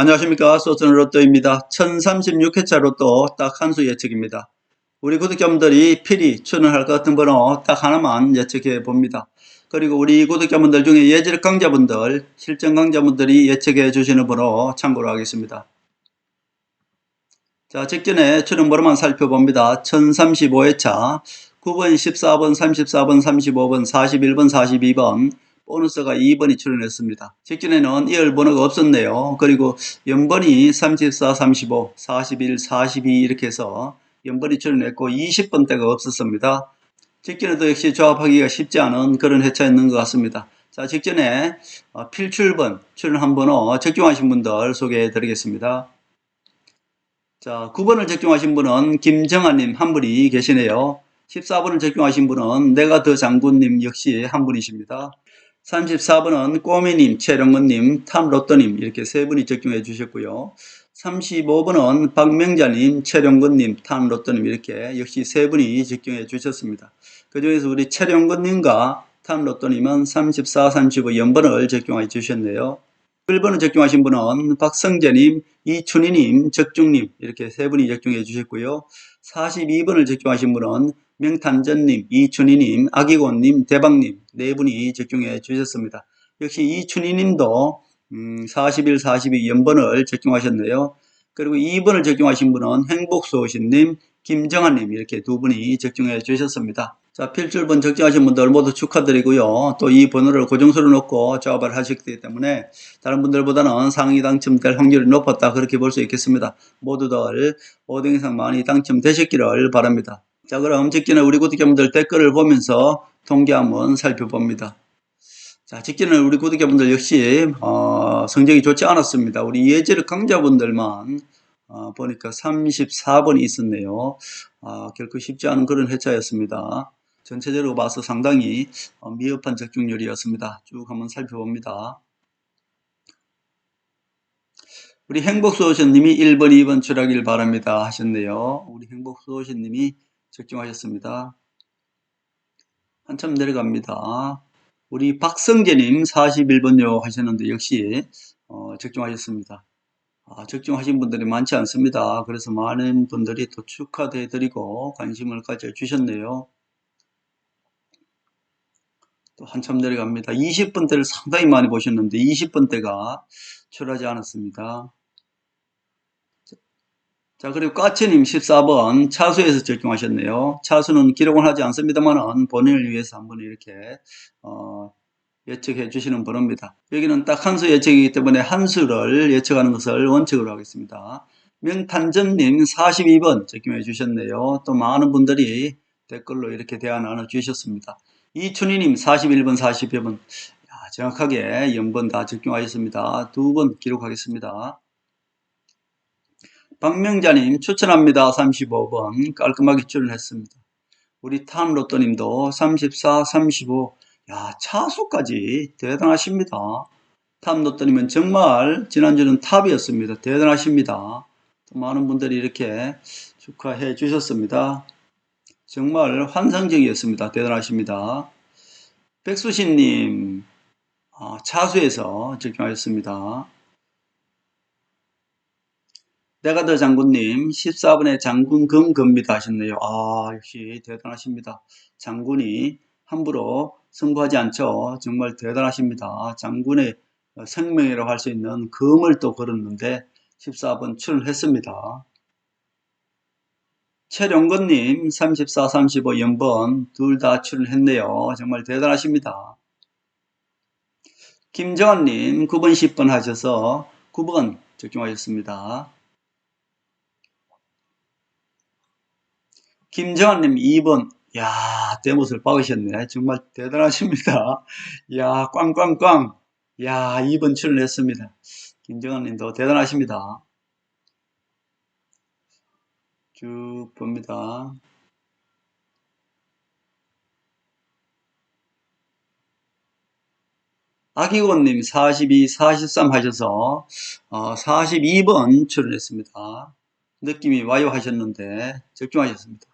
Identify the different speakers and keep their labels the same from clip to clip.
Speaker 1: 안녕하십니까. 소스는 로또입니다. 1036회차 로또 딱 한 수 예측입니다. 우리 구독자분들이 필히 출연할 것 같은 번호 딱 하나만 예측해 봅니다. 그리고 우리 구독자분들 중에 예절 강자분들, 실전 강자분들이 예측해 주시는 번호 참고로 하겠습니다. 자, 직전에 출연 번호만 살펴봅니다. 1035회차 9번, 14번, 34번, 35번, 41번, 42번, 보너스가 2번이 출연했습니다. 직전에는 이열 번호가 없었네요. 그리고 연번이 34, 35, 41, 42 이렇게 해서 연번이 출연했고 20번대가 없었습니다. 직전에도 역시 조합하기가 쉽지 않은 그런 회차였는 것 같습니다. 자, 직전에 어, 필출번 출연한 번호 적중하신 분들 소개해 드리겠습니다. 자, 9번을 적중하신 분은 김정아님 한 분이 계시네요. 14번을 적중하신 분은 내가 더 장군님 역시 한 분이십니다. 34번은 꼬미님, 최령건님, 탐로또님 이렇게 세 분이 적중해 주셨고요. 35번은 박명자님, 최령건님, 탐로또님 이렇게 역시 세 분이 적중해 주셨습니다. 그 중에서 우리 최령건님과 탐로또님은 34, 35 연번을 적중해 주셨네요. 1번을 적중하신 분은 박성재님, 이춘희님, 적중님 이렇게 세 분이 적중해 주셨고요. 42번을 적중하신 분은 명탄전님, 이춘희님, 아기곤님, 대박님 네 분이 적중해 주셨습니다. 역시 이춘희님도 음, 41, 42 연번을 적중하셨네요. 그리고 2번을 적중하신 분은 행복소신님, 김정환님 이렇게 두 분이 적중해 주셨습니다. 자, 필출번 적중하신 분들 모두 축하드리고요. 또 이 번호를 고정수로 놓고 조합을 하셨기 때문에 다른 분들보다는 상위 당첨될 확률이 높았다 그렇게 볼 수 있겠습니다. 모두들 5등 이상 많이 당첨되셨기를 바랍니다. 자, 그럼 직전에 우리 구독자분들 댓글을 보면서 통계 한번 살펴봅니다. 자, 직전에 우리 구독자분들 역시 어, 성적이 좋지 않았습니다. 우리 예절 강자분들만 어, 보니까 34번이 있었네요. 아, 결코 쉽지 않은 그런 회차였습니다. 전체적으로 봐서 상당히 어, 미흡한 적중률이었습니다. 쭉 한번 살펴봅니다. 우리 행복수호신님이 1번, 2번 출하길 바랍니다 하셨네요. 우리 행복수호신님이 적중하셨습니다. 한참 내려갑니다. 우리 박성재님 41번요 하셨는데 역시 어, 적중하셨습니다. 아, 적중하신 분들이 많지 않습니다. 그래서 많은 분들이 또 축하해 드리고 관심을 가져주셨네요. 또 한참 내려갑니다. 20번대를 상당히 많이 보셨는데 20번대가 출하지 않았습니다. 자, 그리고 까치님 14번 차수에서 적중하셨네요. 차수는 기록은 하지 않습니다만 본인을 위해서 한번 이렇게 어, 예측해 주시는 번호입니다. 여기는 딱 한 수 예측이기 때문에 한 수를 예측하는 것을 원칙으로 하겠습니다. 명탄전님 42번 적중해 주셨네요. 또 많은 분들이 댓글로 이렇게 대화 나눠 주셨습니다. 이춘희님 41번 42번 야, 정확하게 0번 다 적중하셨습니다. 두 번 기록하겠습니다. 박명자님 추천합니다. 35번 깔끔하게 출연했습니다. 우리 탐로또님도 34, 35 야, 차수까지 대단하십니다. 탑로또님은 정말 지난주는 탑이었습니다. 대단하십니다. 또 많은 분들이 이렇게 축하해 주셨습니다. 정말 환상적이었습니다. 대단하십니다. 백수신님 아, 차수에서 적용하셨습니다. 내가 더 장군님 14분의 장군 금겁니다 하셨네요. 아 역시 대단하십니다. 장군이 함부로 승부하지 않죠. 정말 대단하십니다. 장군의 생명이라고 할 수 있는 금을 또 걸었는데 14번 출연했습니다. 최령건님 34, 35 연번 둘 다 출연했네요. 정말 대단하십니다. 김정환님 9번, 10번 하셔서 9번 적중하셨습니다. 김정환님 2번 야 대못을 박으셨네 정말 대단하십니다 야 꽝꽝꽝 야 2번 출연했습니다 김정환님도 대단하십니다 쭉 봅니다 아기곤님 42, 43 하셔서 어, 42번 출연했습니다 느낌이 와요 하셨는데 적중하셨습니다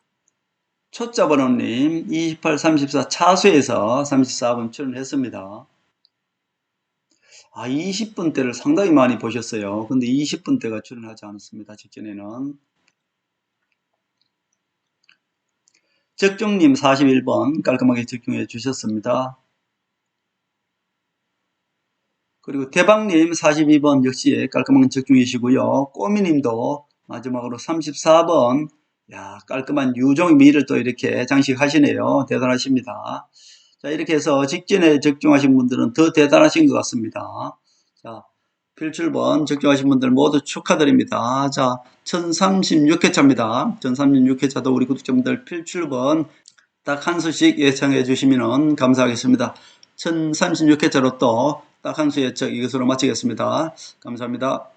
Speaker 1: 초짜 번호님 28, 34 차수에서 34번 출연했습니다. 아, 20분대를 상당히 많이 보셨어요. 근데 20분대가 출연하지 않았습니다. 직전에는. 적중님 41번 깔끔하게 적중해 주셨습니다. 그리고 대박님 42번 역시 깔끔하게 적중이시고요. 꼬미님도 마지막으로 34번 야 깔끔한 유종 미를 또 이렇게 장식하시네요. 대단하십니다. 자 이렇게 해서 직전에 적중하신 분들은 더 대단하신 것 같습니다. 자 필출번 적중하신 분들 모두 축하드립니다. 자 1036회차입니다. 1036회차도 우리 구독자분들 필출번 딱 한 수씩 예청해 주시면 감사하겠습니다. 1036회차로 또 딱 한 수 예측 이것으로 마치겠습니다. 감사합니다.